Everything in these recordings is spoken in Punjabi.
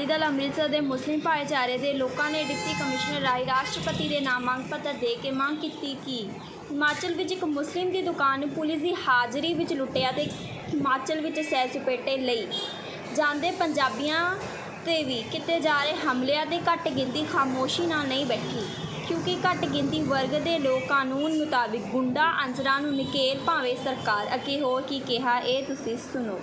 ਅਕਾਲੀ ਦਲ ਅੰਮ੍ਰਿਤਸਰ ਦੇ ਮੁਸਲਿਮ ਭਾਈਚਾਰੇ ਦੇ ਲੋਕਾਂ ਨੇ ਡਿਪਟੀ ਕਮਿਸ਼ਨਰ ਰਾਹੀਂ ਰਾਸ਼ਟਰਪਤੀ ਦੇ ਨਾਮ ਮੰਗ ਪੱਤਰ ਦੇ ਕੇ ਮੰਗ ਕੀਤੀ ਕਿ ਹਿਮਾਚਲ ਵਿੱਚ ਇੱਕ ਮੁਸਲਿਮ ਦੀ ਦੁਕਾਨ ਨੂੰ ਪੁਲਿਸ ਦੀ ਹਾਜ਼ਰੀ ਵਿੱਚ ਲੁੱਟਿਆ ਤੇ ਹਿਮਾਚਲ ਵਿੱਚ ਸੈਰ ਸਪੇਟੇ ਲਈ ਜਾਂਦੇ ਪੰਜਾਬੀਆਂ ਤੇ ਵੀ ਕੀਤੇ ਜਾ ਰਹੇ ਹਮਲਿਆਂ ਦੇ ਘੱਟ ਗਿਣਤੀ ਖਾਮੋਸ਼ੀ ਨਾਲ ਨਹੀਂ ਬੈਠੀ, ਕਿਉਂਕਿ ਘੱਟ ਗਿਣਤੀ ਵਰਗ ਦੇ ਲੋਕ ਕਾਨੂੰਨ ਮੁਤਾਬਿਕ ਗੁੰਡਾ ਅੰਸਰਾਂ ਨੂੰ ਨਿਕੇਲ ਭਾਵੇਂ ਸਰਕਾਰ ਅੱਗੇ ਹੋਰ ਕੀ ਕਿਹਾ, ਇਹ ਤੁਸੀਂ ਸੁਣੋ।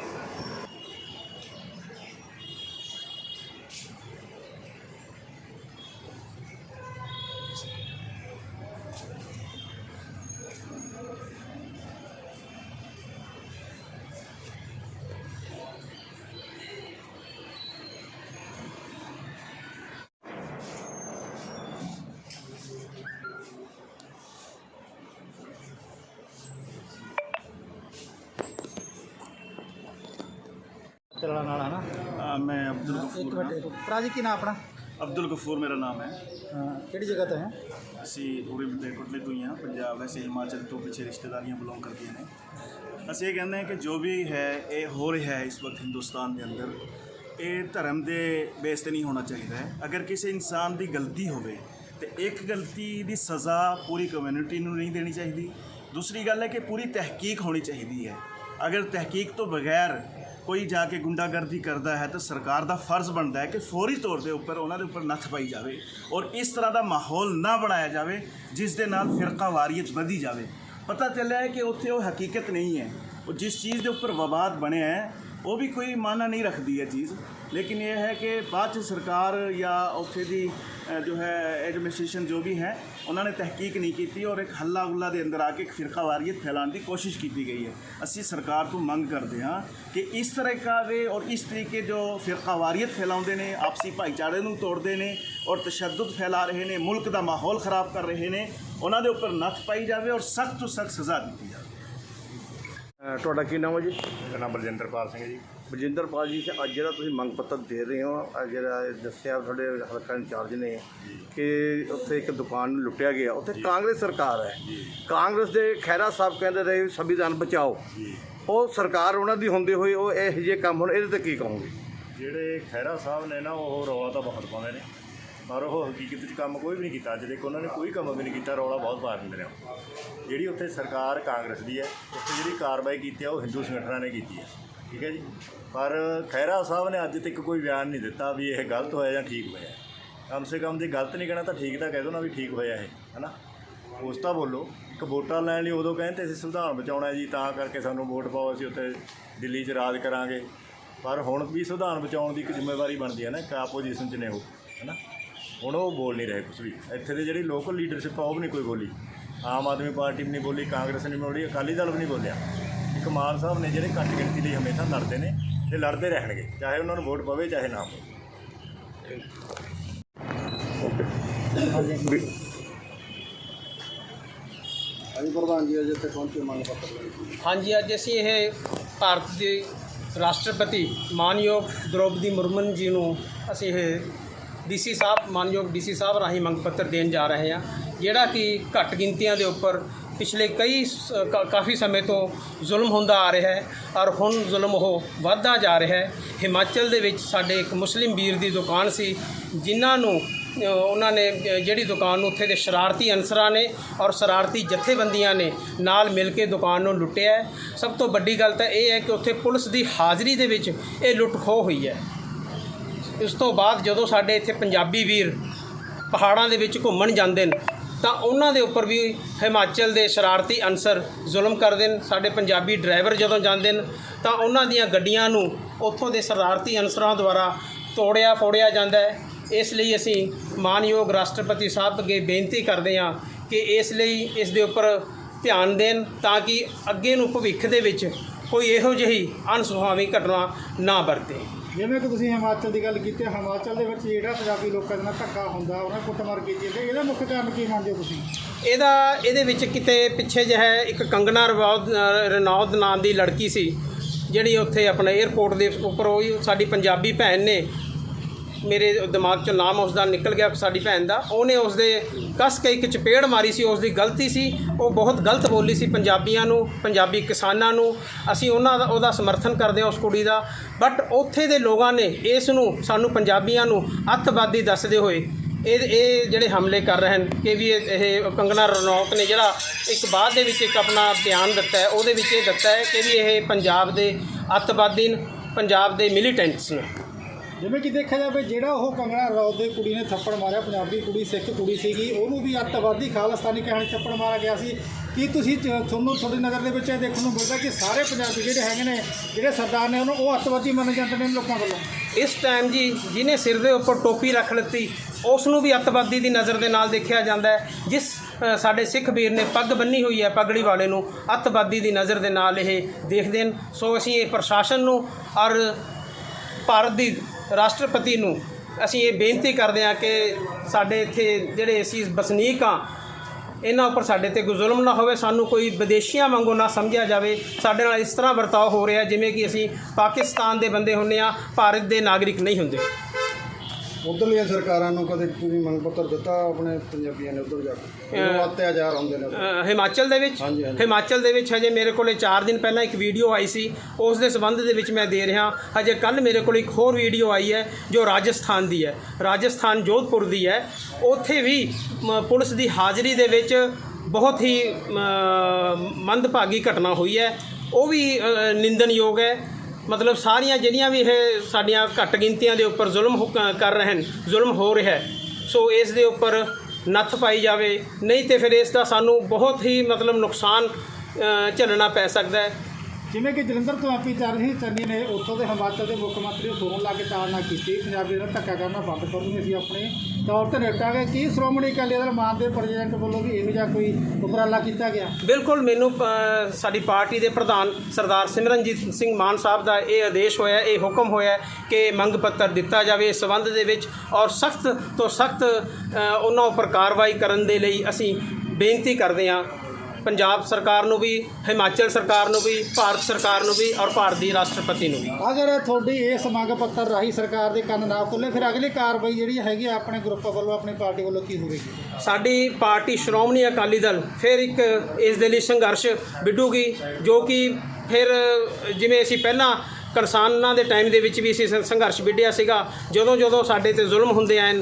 ਚੱਲਣਾ ਨਾਲ ਹੈ ਨਾ? ਅ, ਮੈਂ ਅਬਦੁਲ ਇੱਕ ਗਫੂਰ ਮਿੰਟ ਹਾਂ। ਭਰਾ ਜੀ ਕੀ ਨਾਮ ਆਪਣਾ? ਅਬਦੁਲ ਗਫੂਰ ਮੇਰਾ ਨਾਮ ਹੈ। ਹਾਂ, ਕਿਹੜੀ ਜਗ੍ਹਾ ਤੋਂ ਹੈ? ਅਸੀਂ ਉਰੇ ਬਟੇਕੋਟਲੇ ਤੋਂ ਹੀ ਹਾਂ। ਪੰਜਾਬ ਵੈਸੇ ਹਿਮਾਚਲ ਤੋਂ ਪਿੱਛੇ ਰਿਸ਼ਤੇਦਾਰੀਆਂ ਬਿਲੋਂਗ ਕਰਦੀਆਂ ਨੇ। ਅਸੀਂ ਇਹ ਕਹਿੰਦੇ ਹਾਂ ਕਿ ਜੋ ਵੀ ਹੈ ਇਹ ਹੋ ਰਿਹਾ ਹੈ ਇਸ ਵਕਤ ਹਿੰਦੁਸਤਾਨ ਦੇ ਅੰਦਰ ਇਹ ਧਰਮ ਦੇ ਬੇਸ ਤੇ ਨਹੀਂ ਹੋਣਾ ਚਾਹੀਦਾ ਹੈ। ਅਗਰ ਕਿਸੇ ਇਨਸਾਨ ਦੀ ਗਲਤੀ ਹੋਵੇ ਤੇ ਇੱਕ ਗਲਤੀ ਦੀ ਸਜ਼ਾ ਪੂਰੀ ਕਮਿਊਨਿਟੀ ਨੂੰ ਨਹੀਂ ਦੇਣੀ ਚਾਹੀਦੀ। ਦੂਸਰੀ ਗੱਲ ਹੈ ਕਿ ਪੂਰੀ ਤਹਿਕੀਕ ਹੋਣੀ ਚਾਹੀਦੀ ਹੈ। ਅਗਰ ਤਹਿਕੀਕ ਤੋਂ ਬਗੈਰ ਕੋਈ ਜਾ ਕੇ ਗੁੰਡਾਗਰਦੀ ਕਰਦਾ ਹੈ ਤਾਂ ਸਰਕਾਰ ਦਾ ਫਰਜ਼ ਬਣਦਾ ਹੈ ਕਿ ਫੌਰੀ ਤੌਰ ਦੇ ਉੱਪਰ ਉਹਨਾਂ ਦੇ ਉੱਪਰ ਨੱਥ ਪਾਈ ਜਾਵੇ ਔਰ ਇਸ ਤਰ੍ਹਾਂ ਦਾ ਮਾਹੌਲ ਨਾ ਬਣਾਇਆ ਜਾਵੇ, ਜਿਸ ਦੇ ਨਾਲ ਫਿਰਕਾ ਵਾਰੀਅਤ ਵਧੀ ਜਾਵੇ। ਪਤਾ ਚੱਲਿਆ ਹੈ ਕਿ ਉੱਥੇ ਉਹ ਹਕੀਕਤ ਨਹੀਂ ਹੈ। ਉਹ ਜਿਸ ਚੀਜ਼ ਦੇ ਉੱਪਰ ਵਿਵਾਦ ਬਣਿਆ ਹੈ, ਉਹ ਵੀ ਕੋਈ ਮਾਨਾ ਨਹੀਂ ਰੱਖਦੀ ਹੈ ਚੀਜ਼। ਲੇਕਿਨ ਇਹ ਹੈ ਕਿ ਬਾਅਦ ਚ ਸਰਕਾਰ ਜਾਂ ਉੱਥੇ ਦੀ ਜੋ ਹੈ ਐਡਮਿਨਿਸਟ੍ਰੇਸ਼ਨ ਜੋ ਵੀ ਹੈ, ਉਹਨਾਂ ਨੇ ਤਹਿਕੀਕ ਨਹੀਂ ਕੀਤੀ ਔਰ ਇੱਕ ਹੱਲਾ ਗੁੱਲਾ ਦੇ ਅੰਦਰ ਆ ਕੇ ਇੱਕ ਫਿਰਕਾ ਵਾਰੀਅਤ ਫੈਲਾਉਣ ਦੀ ਕੋਸ਼ਿਸ਼ ਕੀਤੀ ਗਈ ਹੈ। ਅਸੀਂ ਸਰਕਾਰ ਤੋਂ ਮੰਗ ਕਰਦੇ ਹਾਂ ਕਿ ਇਸ ਤਰ੍ਹਾਂ ਦੇ ਔਰ ਇਸ ਤਰੀਕੇ ਜੋ ਫਿਰਕਾ ਵਾਰੀਅਤ ਫੈਲਾਉਂਦੇ ਨੇ, ਆਪਸੀ ਭਾਈਚਾਰੇ ਨੂੰ ਤੋੜਦੇ ਨੇ ਔਰ ਤਸ਼ੱਦਦ ਫੈਲਾ ਰਹੇ ਨੇ, ਮੁਲਕ ਦਾ ਮਾਹੌਲ ਖਰਾਬ ਕਰ ਰਹੇ ਨੇ, ਉਹਨਾਂ ਦੇ ਉੱਪਰ ਨੱਥ ਪਾਈ ਜਾਵੇ ਔਰ ਸਖਤ ਤੋਂ ਸਖਤ ਸਜ਼ਾ ਦਿੱਤੀ ਜਾਵੇ। ਅ, ਤੁਹਾਡਾ ਕੀ ਨਾਮ ਹੈ ਜੀ? ਮੇਰਾ ਨਾਮ ਬਲਜਿੰਦਰਪਾਲ ਸਿੰਘ ਜੀ। ਬਲਜਿੰਦਰਪਾਲ ਜੀ ਅੱਜ ਜਿਹੜਾ ਤੁਸੀਂ ਮੰਗ ਪੱਤਰ ਦੇ ਰਹੇ ਹੋ ਅੱਜ ਜਿਹੜਾ ਇਹ ਦੱਸਿਆ ਤੁਹਾਡੇ ਹਲਕਾ ਇੰਚਾਰਜ ਨੇ ਕਿ ਉੱਥੇ ਇੱਕ ਦੁਕਾਨ ਨੂੰ ਲੁੱਟਿਆ ਗਿਆ। ਉੱਥੇ ਕਾਂਗਰਸ ਸਰਕਾਰ ਹੈ। ਕਾਂਗਰਸ ਦੇ ਖੈਰਾ ਸਾਹਿਬ ਕਹਿੰਦੇ ਰਹੇ ਸੰਵਿਧਾਨ ਬਚਾਓ। ਉਹ ਸਰਕਾਰ ਉਹਨਾਂ ਦੀ ਹੁੰਦੇ ਹੋਏ ਉਹ ਇਹੋ ਜਿਹੇ ਕੰਮ ਹੁਣ ਇਹਦੇ ਤੇ ਕੀ ਕਹੋਗੇ? ਜਿਹੜੇ ਖਹਿਰਾ ਸਾਹਿਬ ਨੇ ਨਾ ਉਹ ਰੌਲਾ ਤਾਂ ਬਹੁਤ ਪਾਉਂਦੇ ਨੇ। ਪਰ ਉਹ ਹਕੀਕਤ 'ਚ ਕੰਮ ਕੋਈ ਵੀ ਨਹੀਂ ਕੀਤਾ ਅੱਜ ਤੱਕ ਉਹਨਾਂ ਨੇ ਕੋਈ ਕੰਮ ਵੀ ਨਹੀਂ ਕੀਤਾ, ਰੌਲਾ ਬਹੁਤ ਪਾ ਦਿੰਦੇ ਨੇ ਉਹ। ਜਿਹੜੀ ਉੱਥੇ ਸਰਕਾਰ ਕਾਂਗਰਸ ਦੀ ਹੈ, ਉੱਥੇ ਜਿਹੜੀ ਕਾਰਵਾਈ ਕੀਤੀ ਹੈ, ਉਹ ਹਿੰਦੂ ਸੰਗਠਨਾਂ ਨੇ ਕੀਤੀ ਹੈ। ਠੀਕ ਹੈ ਜੀ? ਪਰ ਖਹਿਰਾ ਸਾਹਿਬ ਨੇ ਅੱਜ ਤੱਕ ਕੋਈ ਬਿਆਨ ਨਹੀਂ ਦਿੱਤਾ ਵੀ ਇਹ ਗਲਤ ਹੋਇਆ ਜਾਂ ਠੀਕ ਹੋਇਆ। ਕਮ ਸੇ ਕਮ ਜੇ ਗਲਤ ਨਹੀਂ ਕਹਿਣਾ ਤਾਂ ਠੀਕ ਤਾਂ ਕਹਿ ਦੋ ਨਾ ਵੀ ਠੀਕ ਹੋਇਆ ਇਹ, ਹਨਾ? ਉਸ ਤਾਂ ਬੋਲੋ, ਇੱਕ ਵੋਟਾਂ ਲੈਣ ਲਈ ਉਦੋਂ ਕਹਿੰਦੇ ਅਸੀਂ ਸੰਵਿਧਾਨ ਬਚਾਉਣਾ ਜੀ, ਤਾਂ ਕਰਕੇ ਸਾਨੂੰ ਵੋਟ ਪਾਓ, ਅਸੀਂ ਉੱਥੇ ਦਿੱਲੀ 'ਚ ਰਾਜ ਕਰਾਂਗੇ। ਪਰ ਹੁਣ ਵੀ ਸੰਵਿਧਾਨ ਬਚਾਉਣ ਦੀ ਇੱਕ ਜ਼ਿੰਮੇਵਾਰੀ ਬਣਦੀ ਹੈ ਨਾ, ਇੱਕ ਆਪੋਜੀਸ਼ਨ 'ਚ ਨੇ ਉਹ, ਹੈਨਾ? ਹੁਣ ਉਹ ਬੋਲ ਨਹੀਂ ਰਹੇ ਕੁਝ ਵੀ। ਇੱਥੇ ਦੇ ਜਿਹੜੀ ਲੋਕਲ ਲੀਡਰਸ਼ਿਪ ਆ ਉਹ ਵੀ ਨਹੀਂ ਕੋਈ ਬੋਲੀ। ਆਮ ਆਦਮੀ ਪਾਰਟੀ ਵੀ ਨਹੀਂ ਬੋਲੀ ਕਾਂਗਰਸ ਨੇ ਵੀ ਬੋਲੀ ਅਕਾਲੀ ਦਲ ਵੀ ਨਹੀਂ ਬੋਲਿਆ। ਇੱਕ ਮਾਨ ਸਾਹਿਬ ਨੇ ਜਿਹੜੇ ਘੱਟ ਗਿਣਤੀ ਲਈ ਹਮੇਸ਼ਾ ਲੜਦੇ ਨੇ ਤੇ ਲੜਦੇ ਰਹਿਣਗੇ ਚਾਹੇ ਉਹਨਾਂ ਨੂੰ ਵੋਟ ਪਵੇ ਚਾਹੇ ਨਾ ਪਵੇ। ਵੀ- ਹਾਂਜੀ ਅੱਜ ਅਸੀਂ ਇਹ ਭਾਰਤ ਦੇ ਰਾਸ਼ਟਰਪਤੀ ਮਾਨਯੋਗ ਦ੍ਰੋਪਦੀ ਮੁਰਮਨ ਜੀ ਨੂੰ ਅਸੀਂ ਇਹ ਡੀਸੀ ਸਾਹਿਬ, ਮਾਨਯੋਗ ਡੀਸੀ ਸਾਹਿਬ ਰਾਹੀਂ ਮੰਗ ਪੱਤਰ ਦੇਣ ਜਾ ਰਹੇ ਹਾਂ। ਜਿਹੜਾ ਕਿ ਘੱਟ ਗਿਣਤੀਆਂ ਦੇ ਉੱਪਰ ਪਿਛਲੇ ਕਈ ਸ- ਕਾ- ਕਾਫੀ ਸਮੇਂ ਤੋਂ ਜ਼ੁਲਮ ਹੁੰਦਾ ਆ ਰਿਹਾ ਹੈ ਔਰ ਹੁਣ ਜ਼ੁਲਮ ਉਹ ਵੱਧਦਾ ਜਾ ਰਿਹਾ ਹੈ। ਹਿਮਾਚਲ ਦੇ ਵਿੱਚ ਸਾਡੇ ਇੱਕ ਮੁਸਲਿਮ ਵੀਰ ਦੀ ਦੁਕਾਨ ਸੀ, ਜਿਨ੍ਹਾਂ ਨੂੰ ਉਹਨਾਂ ਨੇ ਜਿਹੜੀ ਦੁਕਾਨ ਨੂੰ ਉੱਥੇ ਦੇ ਸ਼ਰਾਰਤੀ ਅਨਸਰਾਂ ਨੇ ਔਰ ਸ਼ਰਾਰਤੀ ਜਥੇਬੰਦੀਆਂ ਨੇ ਨਾਲ ਮਿਲ ਕੇ ਦੁਕਾਨ ਨੂੰ ਲੁੱਟਿਆ ਸਭ ਤੋਂ ਵੱਡੀ ਗੱਲ ਤਾਂ ਇਹ ਹੈ ਕਿ ਉੱਥੇ ਪੁਲਿਸ ਦੀ ਹਾਜ਼ਰੀ ਦੇ ਵਿੱਚ ਇਹ ਲੁੱਟ ਖੋਹ ਹੋਈ ਹੈ। ਇਸ ਤੋਂ ਬਾਅਦ ਜਦੋਂ ਸਾਡੇ ਇੱਥੇ ਪੰਜਾਬੀ ਵੀਰ ਪਹਾੜਾਂ ਦੇ ਵਿੱਚ ਘੁੰਮਣ ਜਾਂਦੇ ਨੇ, ਤਾਂ ਉਹਨਾਂ ਦੇ ਉੱਪਰ ਵੀ ਹਿਮਾਚਲ ਦੇ ਸ਼ਰਾਰਤੀ ਅਨਸਰ ਜ਼ੁਲਮ ਕਰਦੇ ਨੇ, ਸਾਡੇ ਪੰਜਾਬੀ ਡਰਾਈਵਰ ਜਦੋਂ ਜਾਂਦੇ ਨੇ, ਤਾਂ ਉਹਨਾਂ ਦੀਆਂ ਗੱਡੀਆਂ ਨੂੰ ਉੱਥੋਂ ਦੇ ਸ਼ਰਾਰਤੀ ਅਨਸਰਾਂ ਦੁਆਰਾ ਤੋੜਿਆ ਫੋੜਿਆ ਜਾਂਦਾ ਹੈ। ਇਸ ਲਈ ਅਸੀਂ ਮਾਨਯੋਗ ਰਾਸ਼ਟਰਪਤੀ ਸਾਹਿਬ ਅੱਗੇ ਬੇਨਤੀ ਕਰਦੇ ਹਾਂ ਕਿ ਇਸ ਲਈ ਇਸ ਦੇ ਉੱਪਰ ਧਿਆਨ ਦੇਣ ਤਾਂ ਕਿ ਅੱਗੇ ਨੂੰ ਭਵਿੱਖ ਦੇ ਵਿੱਚ ਕੋਈ ਇਹੋ ਜਿਹੀ ਅਣਸੁਖਾਵੀ ਘਟਨਾ ਨਾ ਵਰਤੇ। ਜਿਵੇਂ ਕਿ ਤੁਸੀਂ ਹਿਮਾਚਲ ਦੀ ਗੱਲ ਕੀਤੀ ਹਿਮਾਚਲ ਦੇ ਵਿੱਚ ਜਿਹੜਾ ਪੰਜਾਬੀ ਲੋਕਾਂ ਦੇ ਨਾਲ ਧੱਕਾ ਹੁੰਦਾ ਉਹਨਾਂ ਕੁੱਟਮਾਰ ਕੀਤੀ ਜਾਂਦੀ ਹੈ, ਇਹਦਾ ਮੁੱਖ ਕਾਰਨ ਕੀ ਮੰਨਦੇ ਹੋ ਤੁਸੀਂ? ਇਹਦਾ ਇਹਦੇ ਵਿੱਚ ਕਿਤੇ ਪਿੱਛੇ ਜਿਹਾ ਹੈ ਇੱਕ ਕੰਗਨਾ ਰਵਾਉਦ ਰਣੌਤ ਨਾਮ ਦੀ ਲੜਕੀ ਸੀ ਜਿਹੜੀ ਉੱਥੇ ਆਪਣੇ 에ਅਰਪੋਰਟ ਦੇ ਉੱਪਰ ਹੋਈ ਸਾਡੀ ਪੰਜਾਬੀ ਭੈਣ ਨੇ ਮੇਰੇ ਦਿਮਾਗ 'ਚੋਂ ਨਾਮ ਉਸ ਦਾ ਨਿਕਲ ਗਿਆ ਸਾਡੀ ਭੈਣ ਦਾ। ਉਹਨੇ ਉਸ ਦੇ ਕੱਸ ਕੇ ਇੱਕ ਚਪੇੜ ਮਾਰੀ ਸੀ ਉਸ ਦੀ ਗਲਤੀ ਸੀ। ਉਹ ਬਹੁਤ ਗਲਤ ਬੋਲੀ ਸੀ ਪੰਜਾਬੀਆਂ ਨੂੰ, ਪੰਜਾਬੀ ਕਿਸਾਨਾਂ ਨੂੰ। ਅਸੀਂ ਉਹਨਾਂ ਦਾ, ਉਹਦਾ ਸਮਰਥਨ ਕਰਦੇ ਹਾਂ ਉਸ ਕੁੜੀ ਦਾ। ਬਟ ਉੱਥੇ ਦੇ ਲੋਕਾਂ ਨੇ ਇਸ ਨੂੰ, ਸਾਨੂੰ ਪੰਜਾਬੀਆਂ ਨੂੰ ਅੱਤਵਾਦੀ ਦੱਸਦੇ ਹੋਏ ਇਹ ਇਹ ਜਿਹੜੇ ਹਮਲੇ ਕਰ ਰਹੇ ਹਨ, ਕਿ ਵੀ ਇਹ ਇਹ ਕੰਗਨਾ ਰਣੌਤ ਨੇ ਜਿਹੜਾ ਇੱਕ ਬਾਅਦ ਦੇ ਵਿੱਚ ਇੱਕ ਆਪਣਾ ਬਿਆਨ ਦਿੱਤਾ ਹੈ, ਉਹਦੇ ਵਿੱਚ ਇਹ ਦਿੱਤਾ ਹੈ ਕਿ ਵੀ ਇਹ ਪੰਜਾਬ ਦੇ ਅੱਤਵਾਦੀ ਨੇ, ਪੰਜਾਬ ਦੇ ਮਿਲੀਟੈਂਟਸ ਨੇ। ਜਿਵੇਂ ਕਿ ਦੇਖਿਆ ਜਾਵੇ, ਜਿਹੜਾ ਉਹ ਕੰਗਣਾ ਰੌਤ ਦੇ ਕੁੜੀ ਨੇ ਥੱਪੜ ਮਾਰਿਆ, ਪੰਜਾਬੀ ਕੁੜੀ, ਸਿੱਖ ਕੁੜੀ ਸੀਗੀ, ਉਹਨੂੰ ਵੀ ਅੱਤਵਾਦੀ ਖਾਲਸਤਾਨੀ ਕਹਿਣ ਥੱਪੜ ਮਾਰਿਆ ਗਿਆ ਸੀ। ਕੀ ਤੁਸੀਂ ਚ- ਤੁਹਾਨੂੰ ਤੁਹਾਡੀ ਨਜ਼ਰ ਦੇ ਵਿੱਚ ਇਹ ਦੇਖਣ ਨੂੰ ਮਿਲਦਾ ਕਿ ਸਾਰੇ ਪੰਜਾਬੀ ਜਿਹੜੇ ਹੈਗੇ ਨੇ, ਜਿਹੜੇ ਸਰਦਾਰ ਨੇ ਉਹਨੂੰ ਉਹ ਅੱਤਵਾਦੀ ਮੰਨੇ ਜਾਂਦੇ ਨੇ ਲੋਕਾਂ ਵੱਲੋਂ? ਇਸ ਟਾਈਮ ਜੀ, ਜਿਹਨੇ ਸਿਰ ਦੇ ਉੱਪਰ ਟੋਪੀ ਰੱਖ ਲਿੱਤੀ ਉਸ ਨੂੰ ਵੀ ਅੱਤਵਾਦੀ ਦੀ ਨਜ਼ਰ ਦੇ ਨਾਲ ਦੇਖਿਆ ਜਾਂਦਾ ਹੈ। ਜਿਸ ਸਾਡੇ ਸਿੱਖ ਵੀਰ ਨੇ ਪੱਗ ਬੰਨੀ ਹੋਈ ਹੈ ਪਗੜੀ ਵਾਲੇ ਨੂੰ, ਅੱਤਵਾਦੀ ਦੀ ਨਜ਼ਰ ਦੇ ਨਾਲ ਇਹ ਦੇਖਦੇ ਹਨ। ਸੋ ਅਸੀਂ ਇਹ ਪ੍ਰਸ਼ਾਸਨ ਨੂੰ ਔਰ ਭਾਰਤ ਦੀ ਰਾਸ਼ਟਰਪਤੀ ਨੂੰ ਅਸੀਂ ਇਹ ਬੇਨਤੀ ਕਰਦੇ ਹਾਂ ਕਿ ਸਾਡੇ ਇੱਥੇ ਜਿਹੜੇ ਅਸੀਂ ਵਸਨੀਕ ਹਾਂ, ਇਹਨਾਂ ਉੱਪਰ ਸਾਡੇ ਤੇ ਕੋਈ ਜ਼ੁਲਮ ਨਾ ਹੋਵੇ, ਸਾਨੂੰ ਕੋਈ ਵਿਦੇਸ਼ੀਆਂ ਵਾਂਗੂ ਨਾ ਸਮਝਿਆ ਜਾਵੇ। ਸਾਡੇ ਨਾਲ ਇਸ ਤਰ੍ਹਾਂ ਵਰਤਾਓ ਹੋ ਰਿਹਾ ਜਿਵੇਂ ਕਿ ਅਸੀਂ ਪਾਕਿਸਤਾਨ ਦੇ ਬੰਦੇ ਹੁੰਦੇ ਆ ਭਾਰਤ ਦੇ ਨਾਗਰਿਕ ਨਹੀਂ ਹੁੰਦੇ। ਉਧਰਲੀਆਂ ਸਰਕਾਰਾਂ ਨੂੰ ਕਦੇ ਤੁਸੀਂ ਮੰਗ ਪੱਤਰ ਦਿੱਤਾ ਆਪਣੇ ਪੰਜਾਬੀਆਂ ਨੇ ਉਧਰ ਜਾ ਕੇ? ਉਹ ਅਤਿਆਚਾਰ ਹੁੰਦੇ ਨੇ ਹਿਮਾਚਲ ਦੇ ਵਿੱਚ। ਹਿਮਾਚਲ ਦੇ ਵਿੱਚ ਹਜੇ ਮੇਰੇ ਕੋਲੇ 4 ਦਿਨ ਪਹਿਲਾਂ ਇੱਕ ਵੀਡੀਓ ਆਈ ਸੀ। ਉਸ ਦੇ ਸੰਬੰਧ ਦੇ ਵਿੱਚ ਮੈਂ ਦੇ ਰਿਹਾ। ਹਜੇ ਕੱਲ ਮੇਰੇ ਕੋਲ ਇੱਕ ਹੋਰ ਵੀਡੀਓ ਆਈ ਹੈ ਜੋ ਰਾਜਸਥਾਨ ਦੀ ਹੈ। ਰਾਜਸਥਾਨ ਜੋਧਪੁਰ ਦੀ ਹੈ। ਉੱਥੇ ਵੀ ਪੁਲਿਸ ਦੀ ਹਾਜ਼ਰੀ ਦੇ ਵਿੱਚ ਬਹੁਤ ਹੀ ਮੰਦਭਾਗੀ ਘਟਨਾ ਹੋਈ ਹੈ। ਉਹ ਵੀ ਨਿੰਦਨਯੋਗ ਹੈ। ਮਤਲਬ ਸਾਰੀਆਂ ਜਿਹੜੀਆਂ ਵੀ ਇਹ ਸਾਡੀਆਂ ਘੱਟ ਗਿਣਤੀਆਂ ਦੇ ਉੱਪਰ ਜ਼ੁਲਮ ਹੋ- ਕਰ ਰਹੇ ਹਨ, ਜ਼ੁਲਮ ਹੋ ਰਿਹਾ ਹੈ। ਸੋ ਇਸ ਦੇ ਉੱਪਰ ਨੱਥ ਪਾਈ ਜਾਵੇ, ਨਹੀਂ ਤੇ ਫਿਰ ਇਸ ਦਾ ਸਾਨੂੰ ਬਹੁਤ ਹੀ ਮਤਲਬ ਨੁਕਸਾਨ ਝੱਲਣਾ ਪੈ ਸਕਦਾ ਹੈ। ਜਿਵੇਂ ਕਿ ਜਲੰਧਰ ਤੋਂ ਐਮਪੀ ਚੱਲ ਰਹੀ ਚੰਨੀ ਨੇ ਉੱਥੋਂ ਦੇ ਹਿਮਾਚਲ ਦੇ ਮੁੱਖ ਮੰਤਰੀ ਨੂੰ ਫੋਨ ਲਾ ਕੇ ਤਾੜਨਾ ਕੀਤੀ। ਪੰਜਾਬੀ ਨਾਲ ਧੱਕਾ ਕਰਨਾ ਬੰਦ ਕਰੂਗੇ ਅਸੀਂ ਆਪਣੇ ਤੌਰ ਤੇ ਨਿਪਟਾਂਗੇ ਕੀ ਸ਼੍ਰੋਮਣੀ ਅਕਾਲੀ ਦਲ ਮਾਨ ਦੇ ਪ੍ਰੈਜ਼ੀਡੈਂਟ ਵੱਲੋਂ ਵੀ ਇਹੋ ਜਿਹਾ ਕੋਈ ਉਪਰਾਲਾ ਕੀਤਾ ਗਿਆ? ਬਿਲਕੁਲ, ਮੈਨੂੰ ਸਾਡੀ ਪਾਰਟੀ ਦੇ ਪ੍ਰਧਾਨ ਸਰਦਾਰ ਸਿਮਰਨਜੀਤ ਸਿੰਘ ਮਾਨ ਸਾਹਿਬ ਦਾ ਇਹ ਆਦੇਸ਼ ਹੋਇਆ, ਇਹ ਹੁਕਮ ਹੋਇਆ ਕਿ ਮੰਗ ਪੱਤਰ ਦਿੱਤਾ ਜਾਵੇ ਇਸ ਸੰਬੰਧ ਦੇ ਵਿੱਚ ਔਰ ਸਖਤ ਤੋਂ ਸਖਤ ਉਹਨਾਂ ਉੱਪਰ ਕਾਰਵਾਈ ਕਰਨ ਦੇ ਲਈ ਅਸੀਂ ਬੇਨਤੀ ਕਰਦੇ ਹਾਂ ਪੰਜਾਬ ਸਰਕਾਰ ਨੂੰ ਵੀ ਹਿਮਾਚਲ ਸਰਕਾਰ ਨੂੰ ਵੀ ਭਾਰਤ ਸਰਕਾਰ ਨੂੰ ਵੀ ਔਰ ਭਾਰਤ ਦੀ ਰਾਸ਼ਟਰਪਤੀ ਨੂੰ ਵੀ। ਅਗਰ ਤੁਹਾਡੀ ਇਸ ਮੰਗ ਪੱਤਰ ਰਾਹੀਂ ਸਰਕਾਰ ਦੇ ਕੰਨ ਨਾ ਖੁੱਲੇ ਫਿਰ ਅਗਲੀ ਕਾਰਵਾਈ ਜਿਹੜੀ ਹੈਗੀ ਆਪਣੇ ਗਰੁੱਪ ਵੱਲੋਂ ਆਪਣੀ ਪਾਰਟੀ ਵੱਲੋਂ ਕੀ ਹੋਵੇਗੀ? ਸਾਡੀ ਪਾਰਟੀ ਸ਼੍ਰੋਮਣੀ ਅਕਾਲੀ ਦਲ ਫਿਰ ਇੱਕ ਇਸ ਦੇ ਲਈ ਸੰਘਰਸ਼ ਵਿੱਢੂਗੀ ਜੋ ਕਿ ਫਿਰ ਜਿਵੇਂ ਅਸੀਂ ਪਹਿਲਾਂ ਕਿਸਾਨਾਂ ਦੇ ਟਾਈਮ ਦੇ ਵਿੱਚ ਵੀ ਅਸੀਂ ਸੰਘਰਸ਼ ਵਿੱਢਿਆ ਸੀਗਾ ਜਦੋਂ ਜਦੋਂ ਸਾਡੇ ਤੇ ਜ਼ੁਲਮ ਹੁੰਦੇ ਆਏ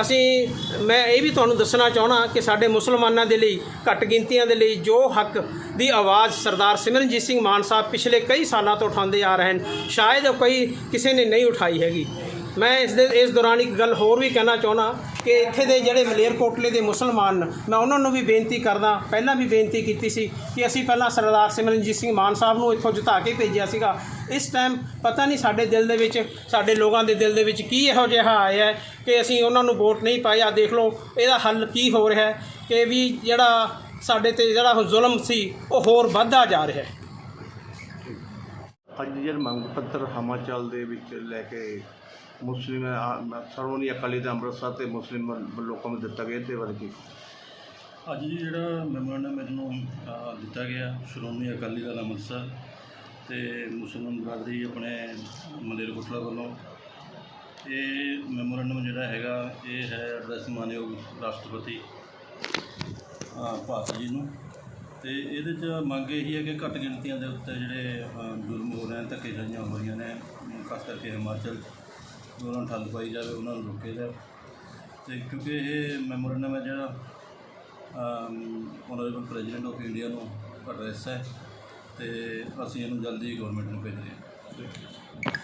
ਅਸੀਂ, ਮੈਂ ਇਹ ਵੀ ਤੁਹਾਨੂੰ ਦੱਸਣਾ ਚਾਹਣਾ ਕਿ ਸਾਡੇ ਮੁਸਲਮਾਨਾਂ ਦੇ ਲਈ, ਘੱਟ ਗਿਣਤੀਆਂ ਦੇ ਲਈ ਜੋ ਹੱਕ ਦੀ ਆਵਾਜ਼ ਸਰਦਾਰ ਸਿਮਰਨਜੀਤ ਸਿੰਘ ਮਾਨ ਸਾਹਿਬ ਪਿਛਲੇ ਕਈ ਸਾਲਾਂ ਤੋਂ ਉਠਾਉਂਦੇ ਆ ਰਹੇ ਹਨ, ਸ਼ਾਇਦ ਕਈ ਕਿਸੇ ਨੇ ਨਹੀਂ ਉਠਾਈ ਹੈਗੀ। ਮੈਂ ਇਸ ਦੇ ਇਸ ਦੌਰਾਨ ਇੱਕ ਗੱਲ ਹੋਰ ਵੀ ਕਹਿਣਾ ਚਾਹੁੰਦਾ ਕਿ ਇੱਥੇ ਦੇ ਜਿਹੜੇ ਮਲੇਰਕੋਟਲੇ ਦੇ ਮੁਸਲਮਾਨ, ਮੈਂ ਉਹਨਾਂ ਨੂੰ ਵੀ ਬੇਨਤੀ ਕਰਦਾ, ਪਹਿਲਾਂ ਵੀ ਬੇਨਤੀ ਕੀਤੀ ਸੀ ਕਿ ਅਸੀਂ ਪਹਿਲਾਂ ਸਰਦਾਰ ਸਿਮਰਨਜੀਤ ਸਿੰਘ ਮਾਨ ਸਾਹਿਬ ਨੂੰ ਇੱਥੋਂ ਜਿਤਾ ਕੇ ਭੇਜਿਆ ਸੀਗਾ। ਇਸ ਟਾਈਮ ਪਤਾ ਨਹੀਂ ਸਾਡੇ ਦਿਲ ਦੇ ਵਿੱਚ, ਸਾਡੇ ਲੋਕਾਂ ਦੇ ਦਿਲ ਦੇ ਵਿੱਚ ਕੀ ਇਹੋ ਜਿਹਾ ਆਇਆ ਹੈ ਕਿ ਅਸੀਂ ਉਹਨਾਂ ਨੂੰ ਵੋਟ ਨਹੀਂ ਪਾਇਆ ਦੇਖ ਲਓ, ਇਹਦਾ ਹੱਲ ਕੀ ਹੋ ਰਿਹਾ ਹੈ ਕਿ ਵੀ ਜਿਹੜਾ ਸਾਡੇ ਤੇ ਜਿਹੜਾ ਜ਼ੁਲਮ ਸੀ, ਉਹ ਹੋਰ ਵੱਧਦਾ ਜਾ ਰਿਹਾ ਹੈ। ਅੱਜ ਜਿਹੜਾ ਮੰਗ ਪੱਤਰ ਹਿਮਾਚਲ ਦੇ ਵਿੱਚ ਲੈ ਕੇ ਮੁਸਲਿਮ ਆ- ਸ਼੍ਰੋਮਣੀ ਅਕਾਲੀ ਦਲ ਅੰਮ੍ਰਿਤਸਰ ਤੇ ਮੁਸਲਿਮ ਲੋਕਾਂ ਨੂੰ ਦਿੱਤਾ ਗਿਆ ਇਹਦੇ ਬਾਰੇ ਅੱਜ ਜੀ ਜਿਹੜਾ ਮੈਮੋਰੰਡਮ ਮੈਨੂੰ ਅਹ, ਦਿੱਤਾ ਗਿਆ ਸ਼੍ਰੋਮਣੀ ਅਕਾਲੀ ਦਲ ਅੰਮ੍ਰਿਤਸਰ ਤੇ ਮੁਸਲਮਾਨ ਬਰਾਦਰੀ ਆਪਣੇ ਮਲੇਰਕੋਟਲਾ ਵੱਲੋਂ। ਇਹ ਮੈਮੋਰੰਡਮ ਜਿਹੜਾ ਹੈਗਾ ਇਹ ਹੈ ਐਡਰੈਸ ਮਾਨਯੋਗ ਰਾਸ਼ਟਰਪਤੀ ਅਹ, ਭਾਰਤ ਜੀ ਨੂੰ। ਤੇ ਇਹਦੇ 'ਚ ਮੰਗ ਇਹੀ ਹੈ ਕਿ ਘੱਟ ਗਿਣਤੀਆਂ ਦੇ ਉੱਤੇ ਜਿਹੜੇ ਅਹ, ਜ਼ੁਲਮ ਹੋ ਰਹੇ ਹਨ ਧੱਕੇਸ਼ਾਹੀਆਂ ਹੋ ਰਹੀਆਂ ਨੇ ਖਾਸ ਕਰਕੇ ਹਿਮਾਚਲ 'ਚ ਵੀ ਉਹਨਾਂ ਨੂੰ ਠੱਲ ਪਾਈ ਜਾਵੇ ਉਹਨਾਂ ਨੂੰ ਰੋਕੇ ਜਾਵੇ। ਤੇ ਕਿਉਂਕਿ ਇਹ ਮੈਮੋਰੰਡਮ ਹੈ ਜਿਹੜਾ ਆਨਰੇਬਲ ਪ੍ਰੈਜ਼ੀਡੈਂਟ ਆਫ ਇੰਡੀਆ ਨੂੰ ਐਡਰੈਸ ਹੈ ਤੇ ਅਸੀਂ ਇਹਨੂੰ ਜਲਦੀ ਗਵਰਨਮੈਂਟ ਨੂੰ ਭੇਜ ਰਹੇ ਹਾਂ।